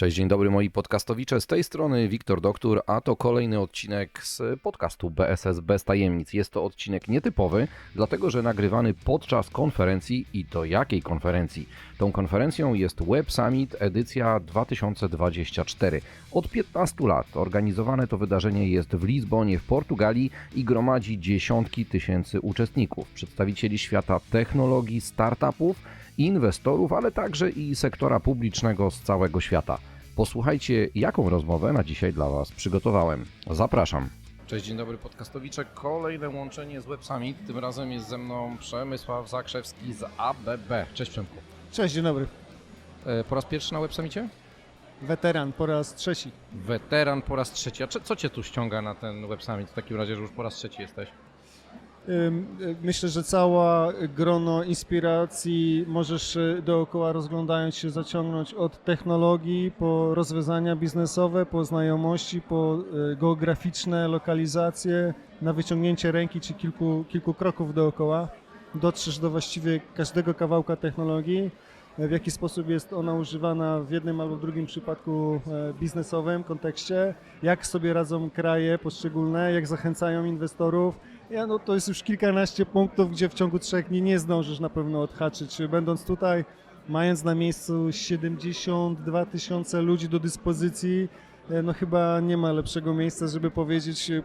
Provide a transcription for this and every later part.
Cześć, dzień dobry moi podcastowicze. Z tej strony Wiktor Doktor, a to kolejny odcinek z podcastu BSS Bez Tajemnic. Jest to odcinek nietypowy, dlatego że nagrywany podczas konferencji i do jakiej konferencji? Tą konferencją jest Web Summit edycja 2024. Od 15 lat organizowane to wydarzenie jest w Lizbonie w Portugalii i gromadzi dziesiątki tysięcy uczestników, przedstawicieli świata technologii, startupów, inwestorów, ale także i sektora publicznego z całego świata. Posłuchajcie, jaką rozmowę na dzisiaj dla Was przygotowałem. Zapraszam. Cześć, dzień dobry podcastowicze. Kolejne łączenie z Web Summit. Tym razem jest ze mną Przemysław Zakrzewski z ABB. Cześć Przemku. Cześć, dzień dobry. E, Po raz pierwszy na Web Summicie? Weteran po raz trzeci. Weteran po raz trzeci. A co Cię tu ściąga na ten Web Summit w takim razie, że już po raz trzeci jesteś? Y, Myślę, że cała grono inspiracji możesz dookoła rozglądając się zaciągnąć od technologii po rozwiązania biznesowe, po znajomości, po y, geograficzne lokalizacje, na wyciągnięcie ręki czy kilku, kilku kroków dookoła. Dotrzesz do właściwie każdego kawałka technologii, y, w jaki sposób jest ona używana w jednym albo w drugim przypadku biznesowym kontekście, jak sobie radzą kraje poszczególne, jak zachęcają inwestorów, ja, no to jest już kilkanaście punktów, gdzie w ciągu trzech dni nie zdążysz na pewno odhaczyć. Będąc tutaj, mając na miejscu 72 tysiące ludzi do dyspozycji, e, no chyba nie ma lepszego miejsca, żeby powiedzieć, e,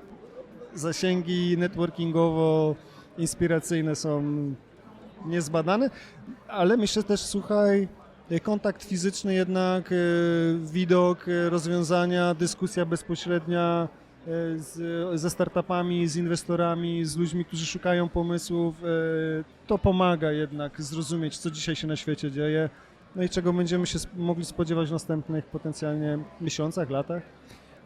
zasięgi networkingowo-inspiracyjne są niezbadane, ale myślę też, słuchaj, e, kontakt fizyczny jednak, widok, rozwiązania, dyskusja bezpośrednia, z, ze startupami, z inwestorami, z ludźmi, którzy szukają pomysłów. e, To pomaga jednak zrozumieć, co dzisiaj się na świecie dzieje, no i czego będziemy się mogli spodziewać w następnych potencjalnie miesiącach, latach.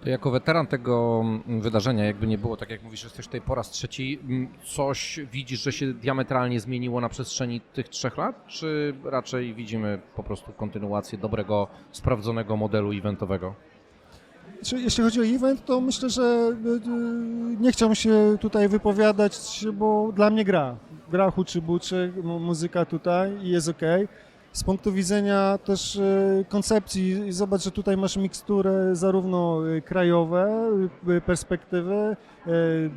To jako weteran tego mm, wydarzenia, jakby nie było, tak jak mówisz, że jesteś tutaj po raz trzeci, mm, coś widzisz, że się diametralnie zmieniło na przestrzeni tych trzech lat, czy raczej widzimy po prostu kontynuację dobrego, sprawdzonego modelu eventowego? Jeśli chodzi o event, to myślę, że y, y, nie chciałbym się tutaj wypowiadać, bo dla mnie gra. Gra huczy buczy, mu- muzyka tutaj i jest ok. Z punktu widzenia też y, koncepcji, zobacz, że tutaj masz miksturę zarówno krajowe, perspektywy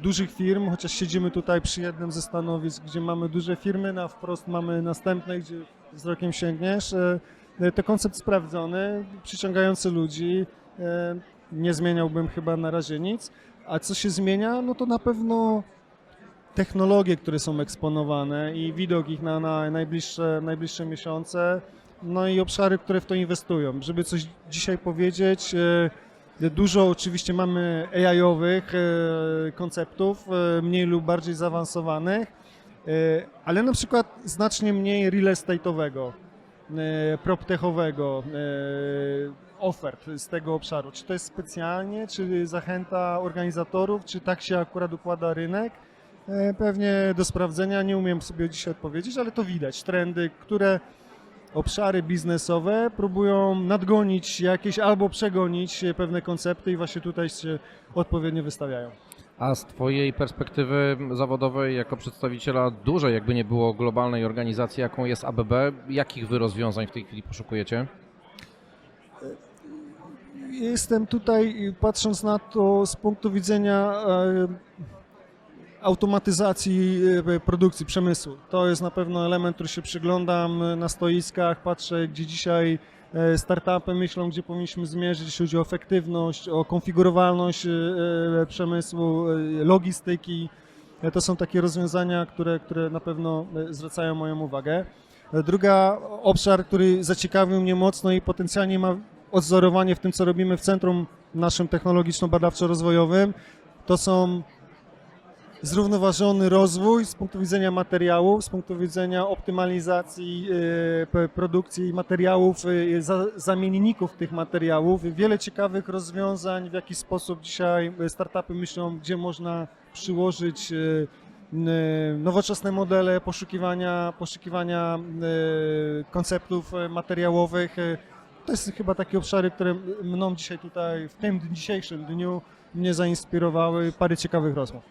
dużych firm, chociaż siedzimy tutaj przy jednym ze stanowisk, gdzie mamy duże firmy, na wprost mamy następne, gdzie wzrokiem sięgniesz. To koncept sprawdzony, przyciągający ludzi. Nie zmieniałbym chyba na razie nic. A co się zmienia, no to na pewno technologie, które są eksponowane i widok ich na, na najbliższe, najbliższe miesiące, no i obszary, które w to inwestują. Żeby coś dzisiaj powiedzieć, e, dużo oczywiście mamy AI-owych e, konceptów, e, mniej lub bardziej zaawansowanych, ale na przykład znacznie mniej real estate'owego, proptechowego, ofert z tego obszaru. Czy to jest specjalnie, czy zachęta organizatorów, czy tak się akurat układa rynek? E, Pewnie do sprawdzenia, nie umiem sobie dzisiaj odpowiedzieć, ale to widać. Trendy, które obszary biznesowe próbują nadgonić jakieś albo przegonić pewne koncepty i właśnie tutaj się odpowiednio wystawiają. A z Twojej perspektywy zawodowej, jako przedstawiciela dużej, jakby nie było, globalnej organizacji, jaką jest ABB, jakich Wy rozwiązań w tej chwili poszukujecie? Jestem tutaj, patrząc na to z punktu widzenia e, automatyzacji e, produkcji, przemysłu. To jest na pewno element, który się przyglądam e, na stoiskach, patrzę, gdzie dzisiaj startupy myślą, gdzie powinniśmy zmierzyć, jeśli chodzi o efektywność, o konfigurowalność przemysłu, logistyki. To są takie rozwiązania, które, które na pewno zwracają moją uwagę. Druga obszar, który zaciekawił mnie mocno i potencjalnie ma odzorowanie w tym, co robimy w centrum naszym technologiczno-badawczo-rozwojowym, to są zrównoważony rozwój z punktu widzenia materiałów, z punktu widzenia optymalizacji p- produkcji materiałów, za, zamienników tych materiałów. Wiele ciekawych rozwiązań, w jaki sposób dzisiaj e, startupy myślą, gdzie można przyłożyć nowoczesne modele poszukiwania, poszukiwania konceptów materiałowych. To jest chyba takie obszary, które mną dzisiaj tutaj, w tym dzisiejszym dniu mnie zainspirowały. Parę ciekawych rozmów.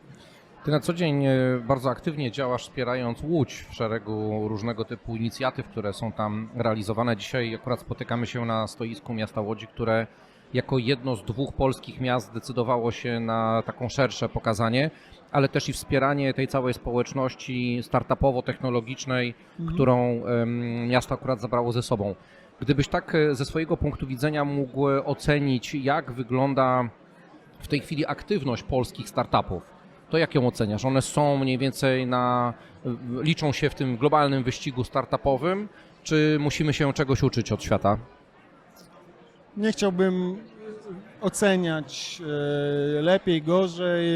Ty na co dzień e, bardzo aktywnie działasz wspierając Łódź w szeregu różnego typu inicjatyw, które są tam realizowane. Dzisiaj akurat spotykamy się na stoisku miasta Łodzi, które jako jedno z dwóch polskich miast zdecydowało się na taką szersze pokazanie, ale też i wspieranie tej całej społeczności startupowo-technologicznej, którą em, miasto akurat zabrało ze sobą. Gdybyś tak e, ze swojego punktu widzenia mógł e, ocenić, jak wygląda w tej chwili aktywność polskich startupów, to jak ją oceniasz? One są mniej więcej na, liczą się w tym globalnym wyścigu startupowym, czy musimy się czegoś uczyć od świata? Nie chciałbym oceniać e, lepiej, gorzej.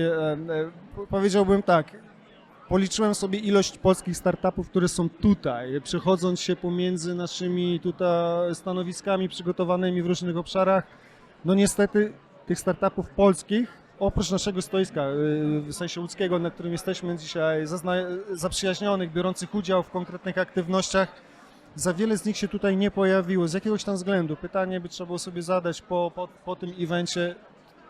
Powiedziałbym tak. Policzyłem sobie ilość polskich startupów, które są tutaj, przechodząc się pomiędzy naszymi tutaj stanowiskami przygotowanymi w różnych obszarach. No niestety tych startupów polskich, oprócz naszego stoiska, e, w sensie łódzkiego, na którym jesteśmy dzisiaj, zaprzyjaźnionych, biorących udział w konkretnych aktywnościach, za wiele z nich się tutaj nie pojawiło z jakiegoś tam względu. Pytanie by trzeba było sobie zadać po, po, po tym evencie,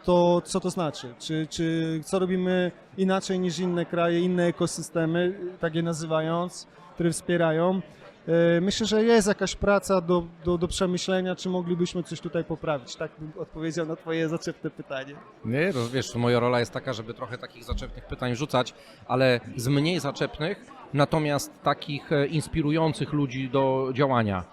to co to znaczy? Czy, czy co robimy inaczej niż inne kraje, inne ekosystemy, tak je nazywając, które wspierają? E, Myślę, że jest jakaś praca do, do, do przemyślenia, czy moglibyśmy coś tutaj poprawić. Tak bym odpowiedział na Twoje zaczepne pytanie. Nie, roz- wiesz, moja rola jest taka, żeby trochę takich zaczepnych pytań rzucać, ale z mniej zaczepnych, natomiast takich e, inspirujących ludzi do działania.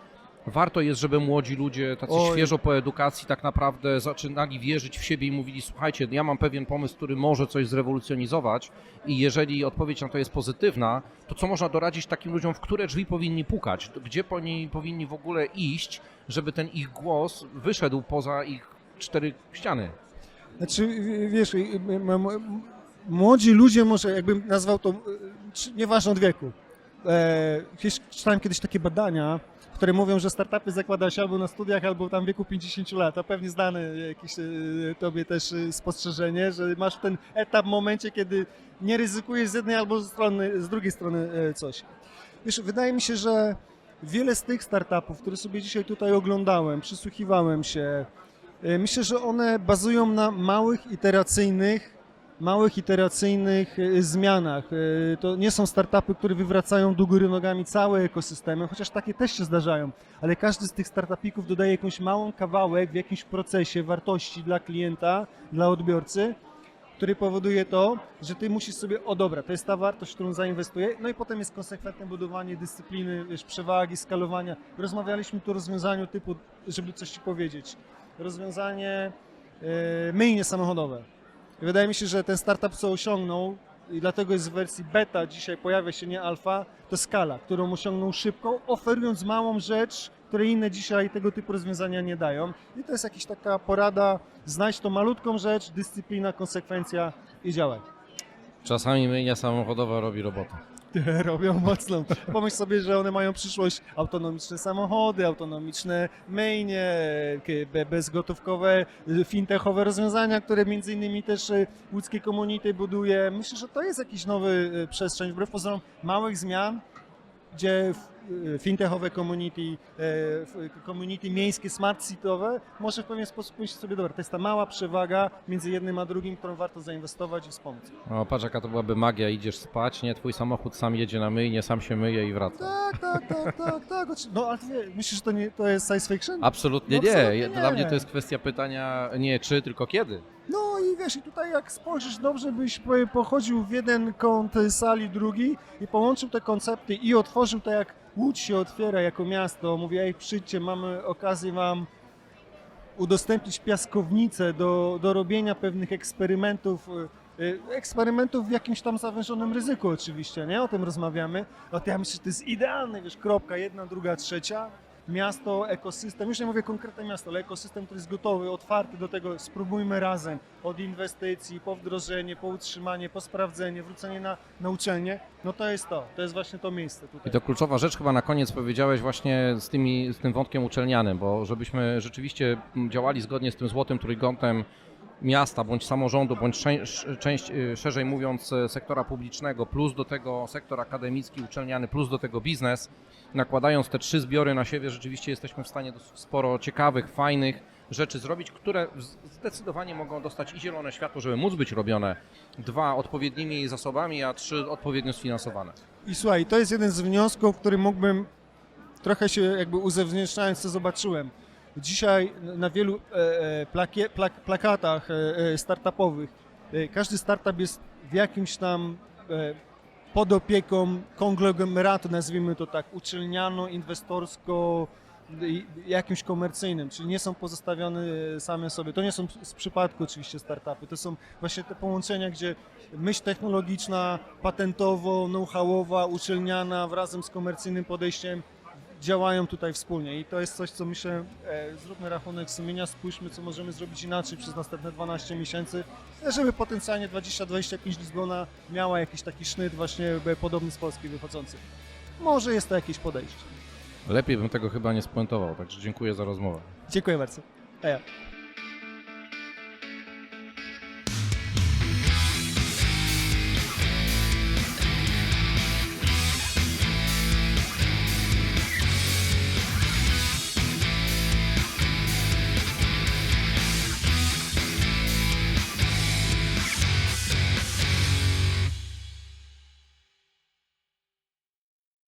Warto jest, żeby młodzi ludzie, tacy Oj. świeżo po edukacji, tak naprawdę zaczynali wierzyć w siebie i mówili: Słuchajcie, ja mam pewien pomysł, który może coś zrewolucjonizować, i jeżeli odpowiedź na to jest pozytywna, to co można doradzić takim ludziom, w które drzwi powinni pukać, gdzie oni powinni w ogóle iść, żeby ten ich głos wyszedł poza ich cztery ściany? Znaczy, wiesz, młodzi ludzie, może jakbym nazwał to, czy- nieważne od wieku. E, czytałem kiedyś takie badania, które mówią, że startupy zakłada się albo na studiach, albo tam w wieku 50 lat. A pewnie znane jakieś y, tobie też y, spostrzeżenie, że masz ten etap w momencie, kiedy nie ryzykujesz z jednej albo z, strony, z drugiej strony e, coś. Wiesz, wydaje mi się, że wiele z tych startupów, które sobie dzisiaj tutaj oglądałem, przysłuchiwałem się, E, Myślę, że one bazują na małych, iteracyjnych, małych, iteracyjnych e, zmianach. E, To nie są startupy, które wywracają do góry nogami całe ekosystemy, chociaż takie też się zdarzają, ale każdy z tych startupików dodaje jakąś małą kawałek w jakimś procesie wartości dla klienta, dla odbiorcy, który powoduje to, że ty musisz sobie, o dobra, to jest ta wartość, którą zainwestuję, no i potem jest konsekwentne budowanie dyscypliny, wiesz, przewagi, skalowania. Rozmawialiśmy tu o rozwiązaniu typu, żeby coś ci powiedzieć, rozwiązanie e, myjnie samochodowe. I wydaje mi się, że ten startup co osiągnął i dlatego jest w wersji beta, dzisiaj pojawia się nie alfa, to skala, którą osiągnął szybko, oferując małą rzecz, której inne dzisiaj tego typu rozwiązania nie dają. I to jest jakaś taka porada, znajdź tą malutką rzecz, dyscyplina, konsekwencja i działaj. Czasami myjnia samochodowa robi robotę. Robią mocną. Pomyśl sobie, że one mają przyszłość autonomiczne samochody, autonomiczne be- bezgotówkowe, y, fintechowe rozwiązania, które między innymi też y, łódzkie community buduje. Myślę, że to jest jakiś nowy y, przestrzeń, wbrew pozorom małych zmian, gdzie fintechowe community, e, community miejskie, smart city'owe może w pewien sposób myśleć sobie, dobra, to jest ta mała przewaga między jednym a drugim, którą warto zainwestować i wspomóc. O, patrz jaka to byłaby magia, idziesz spać, nie? Twój samochód sam jedzie na myjnie, sam się myje i wraca. Tak, tak, tak, tak, tak. No ale myślisz, że to, nie, to jest science fiction? Absolutnie No, nie. absolutnie Dla nie. mnie to jest kwestia pytania nie czy, tylko kiedy. No i wiesz, i tutaj jak spojrzysz dobrze, byś po- pochodził w jeden kąt sali, drugi i połączył te koncepty i otworzył to jak Łódź się otwiera jako miasto. Mówię, ej przyjdźcie, mamy okazję wam udostępnić piaskownicę do, do robienia pewnych eksperymentów, y, y, eksperymentów w jakimś tam zawężonym ryzyku oczywiście, nie? O tym rozmawiamy. No to ja myślę, że to jest idealne, wiesz, kropka, jedna, druga, trzecia. Miasto, ekosystem, już nie mówię konkretne miasto, ale ekosystem, który jest gotowy, otwarty do tego, spróbujmy razem, od inwestycji, po wdrożenie, po utrzymanie, po sprawdzenie, wrócenie na, na uczelnię, no to jest to, to jest właśnie to miejsce tutaj. I to kluczowa rzecz chyba na koniec powiedziałeś właśnie z, tymi, z tym wątkiem uczelnianym, bo żebyśmy rzeczywiście działali zgodnie z tym złotym trójkątem miasta, bądź samorządu, bądź część, y, szerzej mówiąc, e, sektora publicznego, plus do tego sektor akademicki, uczelniany, plus do tego biznes, nakładając te trzy zbiory na siebie, rzeczywiście jesteśmy w stanie sporo ciekawych, fajnych, rzeczy zrobić, które zdecydowanie mogą dostać i zielone światło, żeby móc być robione. Dwa, odpowiednimi zasobami, a trzy, odpowiednio sfinansowane. I słuchaj, to jest jeden z wniosków, który mógłbym trochę się jakby uzewnętrzniając, co zobaczyłem. Dzisiaj na wielu e, e, plakie, plak, plakatach e, startupowych każdy startup jest w jakimś tam pod opieką konglomeratu, nazwijmy to tak, uczelniano, inwestorsko, jakimś komercyjnym, czyli nie są pozostawione same sobie. To nie są z przypadku oczywiście startupy, to są właśnie te połączenia, gdzie myśl technologiczna, patentowo, know-howowa, uczelniana wrazem z komercyjnym podejściem działają tutaj wspólnie i to jest coś, co myślę, e, zróbmy rachunek sumienia, spójrzmy, co możemy zrobić inaczej przez następne 12 miesięcy, żeby potencjalnie 2025 Lizbona miała jakiś taki sznyt właśnie e, podobny z Polski wychodzący. Może jest to jakieś podejście. Lepiej bym tego chyba nie spuentował, także dziękuję za rozmowę. Dziękuję bardzo. Eja.